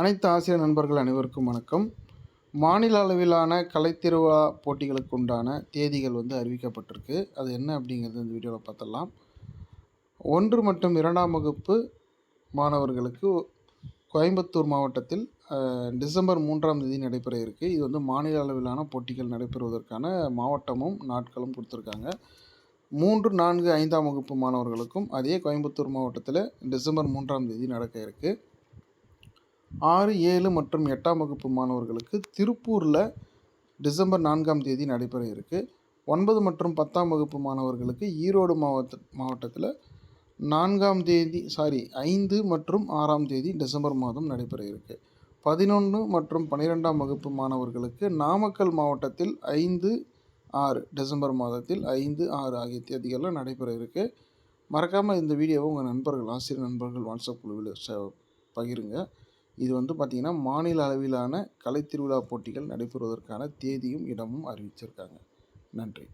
அனைத்து ஆசிரியர் நண்பர்கள் அனைவருக்கும் வணக்கம். மாநில அளவிலான கலைத்திருவிழா போட்டிகளுக்கு உண்டான தேதிகள் வந்து அறிவிக்கப்பட்டிருக்கு. அது என்ன அப்படிங்கிறது இந்த வீடியோவில் பார்த்துடலாம். ஒன்று மற்றும் இரண்டாம் வகுப்பு மாணவர்களுக்கு கோயம்புத்தூர் மாவட்டத்தில் டிசம்பர் மூன்றாம் தேதி நடைபெற இருக்குது இது வந்து மாநில அளவிலான போட்டிகள் நடைபெறுவதற்கான மாவட்டமும் நாட்களும் கொடுத்துருக்காங்க. மூன்று நான்கு ஐந்தாம் வகுப்பு மாணவர்களுக்கும் அதே கோயம்புத்தூர் மாவட்டத்தில் டிசம்பர் மூன்றாம் தேதி நடக்க இருக்குது ஆறு ஏழு மற்றும் எட்டாம் வகுப்பு மாணவர்களுக்கு திருப்பூரில் டிசம்பர் நான்காம் தேதி நடைபெற இருக்குது ஒன்பது மற்றும் பத்தாம் வகுப்பு மாணவர்களுக்கு ஈரோடு மாவட்ட மாவட்டத்தில் நான்காம் தேதி சாரி ஐந்து மற்றும் ஆறாம் தேதி டிசம்பர் மாதம் நடைபெற இருக்குது பதினொன்று மற்றும் பன்னிரெண்டாம் வகுப்பு மாணவர்களுக்கு நாமக்கல் மாவட்டத்தில் ஐந்து ஆறு டிசம்பர் மாதத்தில் ஐந்து ஆறு ஆகிய தேதிகளில் நடைபெற இருக்குது மறக்காமல் இந்த வீடியோவை உங்கள் நண்பர்கள் ஆசிரியர் நண்பர்கள் வாட்ஸ்அப் குழுவில் ஷே- பகிருங்க. இது வந்து பார்த்திங்கன்னா மாநில அளவிலான கலைத்திருவிழா போட்டிகள் நடைபெறுவதற்கான தேதியும் இடமும் அறிவிச்சிருக்காங்க. நன்றி.